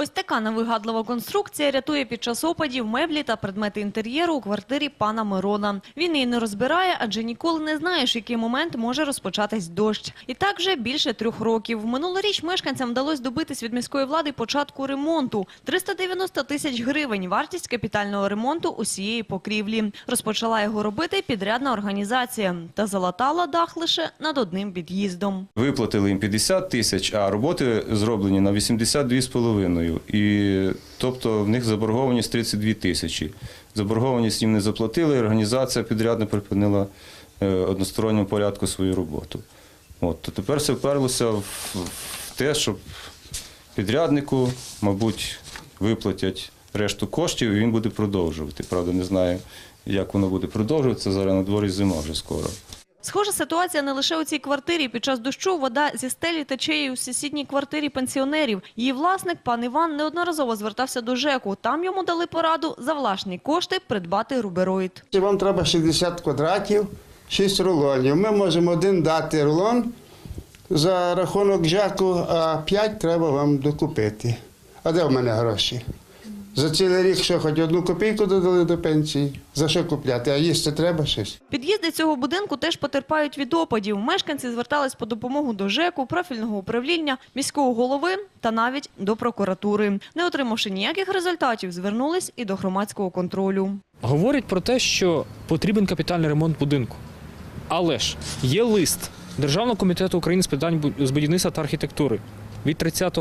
Ось така невигадлива конструкція рятує під час опадів меблі та предмети інтер'єру у квартирі пана Мирона. Він її не розбирає, адже ніколи не знаєш, який момент може розпочатись дощ. І так вже більше трьох років. Минулоріч мешканцям вдалося добитись від міської влади початку ремонту. 390 тисяч гривень – вартість капітального ремонту усієї покрівлі. Розпочала його робити підрядна організація. Та залатала дах лише над одним під'їздом. Виплатили їм 50 тисяч, а роботи зроблені на 82,5. І, тобто в них заборгованість 32 тисячі. Заборгованість їм не заплатили, і організація підрядно припинила е, односторонньому порядку свою роботу. От, то тепер все вперлося в те, щоб підряднику, мабуть, виплатять решту коштів, і він буде продовжувати. Правда, не знаю, як воно буде продовжуватися. Зараз на дворі зима вже скоро. Схожа ситуація не лише у цій квартирі. Під час дощу вода зі стелі тече і у сусідній квартирі пенсіонерів. Її власник, пан Іван, неодноразово звертався до ЖЕКу. Там йому дали пораду за власні кошти придбати рубероїд. Вам треба 60 квадратів, 6 рулонів. Ми можемо один дати рулон за рахунок ЖЕКу, а 5 треба вам докупити. А де в мене гроші? За цілий рік що хоч одну копійку додали до пенсії. За що купляти? А їсти треба щось. Під'їзди цього будинку теж потерпають від опадів. Мешканці звертались по допомогу до ЖЕКу, профільного управління, міського голови та навіть до прокуратури. Не отримавши ніяких результатів, звернулись і до громадського контролю. Говорять про те, що потрібен капітальний ремонт будинку. Але ж є лист Державного комітету України з питань з будівництва та архітектури від 30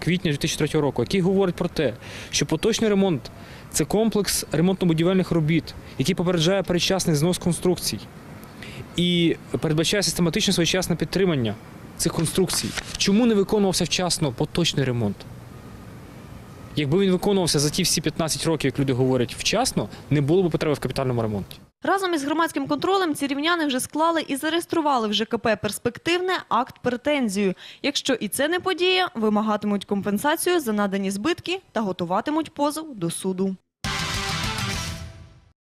квітня 2003 року, який говорить про те, що поточний ремонт це комплекс ремонтно-будівельних робіт, який попереджає передчасний знос конструкцій і передбачає систематичне своєчасне підтримання цих конструкцій. Чому не виконувався вчасно поточний ремонт? Якби він виконувався за ті всі 15 років, як люди говорять, вчасно, не було б потреби в капітальному ремонті. Разом із громадським контролем ці рівняни вже склали і зареєстрували в ЖКП перспективне акт претензію. Якщо і це не подія, вимагатимуть компенсацію за надані збитки та готуватимуть позов до суду.